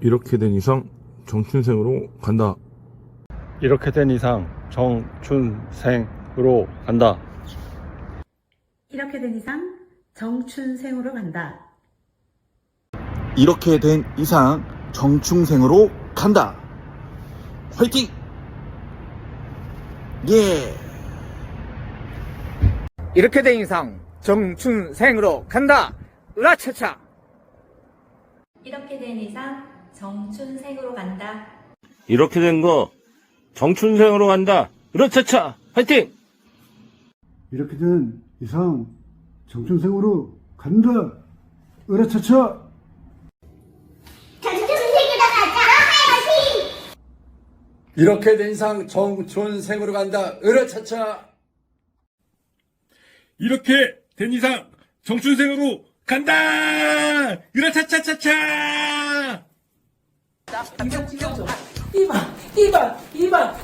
이렇게 된 이상 정춘생으로 간다. 이렇게 된 이상 정춘생으로 간다. 이렇게 된 이상 정춘생으로 간다. 이렇게 된 이상 정충생으로 간다. 화이팅! 예! 이렇게 된 이상 정춘생으로 간다. 으라차차. 이렇게 된 이상 정춘생으로 간다. 이렇게 된 거 정춘생으로 간다. 으라차차 화이팅! 이렇게 된 이상 정춘생으로 간다. 으라차차. 이렇게 된 이상 정춘생으로 간다. 으라차차. 이렇게 된 이상 정춘생으로 간다. 으라차차차차. 이거 이만 이만